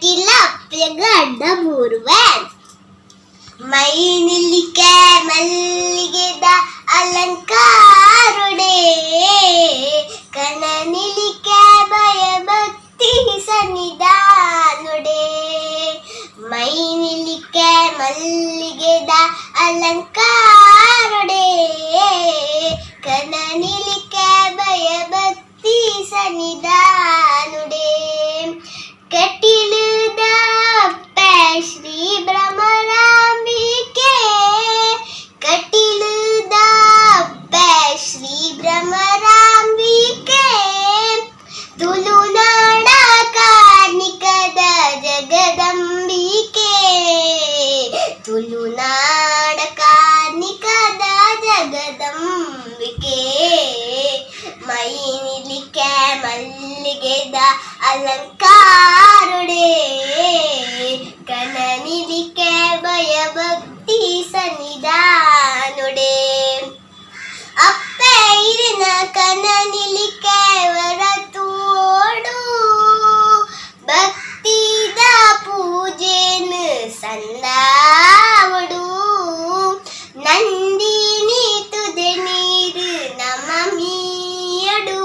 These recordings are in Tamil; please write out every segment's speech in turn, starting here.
கட்டில அப்பியங்க அண்டம் ஒருவர் மயிலிக்க மல்லிகைதா அலங்காருடே. கணநிலிக்க பயபக்தி சன்னிதானுடே. மயிலிக்க மல்லிகைதா அலங்காருடே. கணநிலிக்க பயபக்தி சன்னிதா ಭ್ರಮರಾಂಬಿಕೆ ತುಳುನಾಡ ಕಾರ್ಣಿಕದ ಜಗದಂಬಿಕೆ ತುಳುನಾಡ ಕಾರ್ಣಿಕದ ಜಗದಂಬಿಕೆ ಮೈನಿಲಿಕೆ ಮಲ್ಲಿಗೆದ ಅಲಂಕಾರುಡೆ ಕಣನಿಲಿಕೆ ಭಯಭಕ್ತಿ ಸನ್ನಿಧಾನುಡೆ ಇರಿನ ಕಣನಿಲಿಕೆ ಹೊರತೋಡು ಭಕ್ತಿದ ಪೂಜೆನು ಸಂದಾವಡು ನಂದಿನಿ ತುದೆ ನೀರು ನಮ ಮೀಯಡು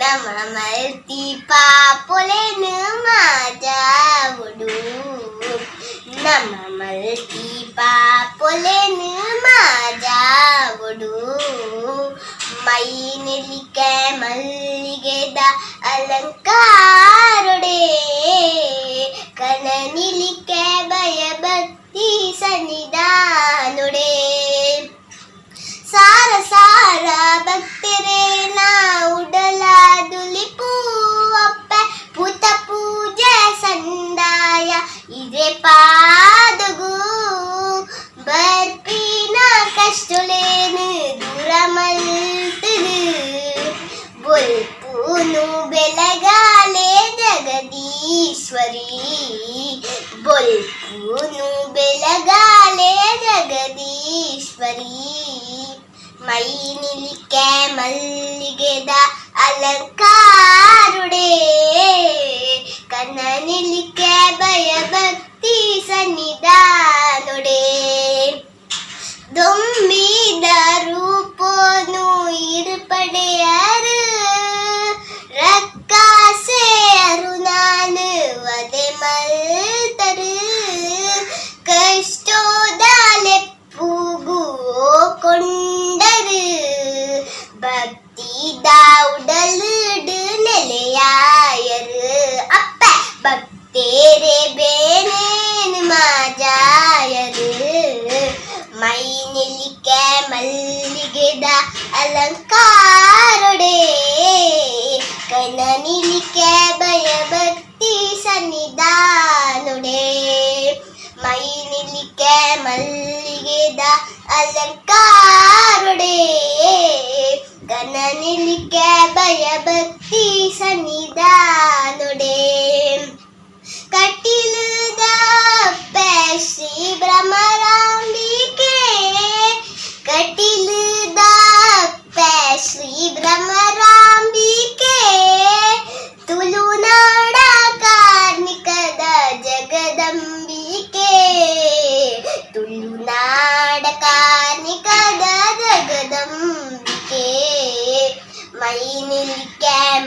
ನಮ ಮಲ್ತಿ ಪಾಪೊಲೆನು ಮಾಜಾವುಡು ನಮ ಮಲ್ತಿ ಪಾಪೊಲೆನು ಮೈನಿಲಿಕ ಮಲ್ಲಿಗೆದ ಅಲಂಕಾರುಡೆ ಕನನಿಲಿಕ ಭಯಭಕ್ತಿ ಸನ್ನಿಧಾನುಡೆ ಈಶ್ವರಿ ಬೊಲ್ಕುನು ಬೆಳಗಾಲೆ ಜಗದೀಶ್ವರಿ. ಮೈ ನಿಲಿಕೆ ಮಲ್ಲಿಗೆದ ಅಲಂಕಾರುಡೆ. ಕನ್ನ ನಿಲಿಕೆ ಭಯಭಕ್ತಿ ಸನ್ನಿಧಾನುಡೇ. ಸನ್ನಿಧಾನುಡೆ ದೊಮ್ಮ ಮಲ್ಲಿಗೆದ ಅಲಂಕಾರೊಡೆ. ಕೈನ ನಿಲಿಕೆ ಭಯ ಭಕ್ತಿ ಸನ್ನಿಧಾನೊಡೆ. ಮೈ ನಿಲಿಕೆ ಮಲ್ಲಿಗೆದ ಅಲಂಕಾರ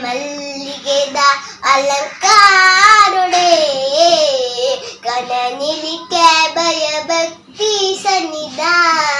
ಮೈನಿಲಿಕೆ ಮಲ್ಲಿಗೆದ ಅಲಂಕಾರುಡೆ ಕಣನಿಲಿಕೆ ಭಯಭಕ್ತಿ ಸನ್ನಿಧಾನ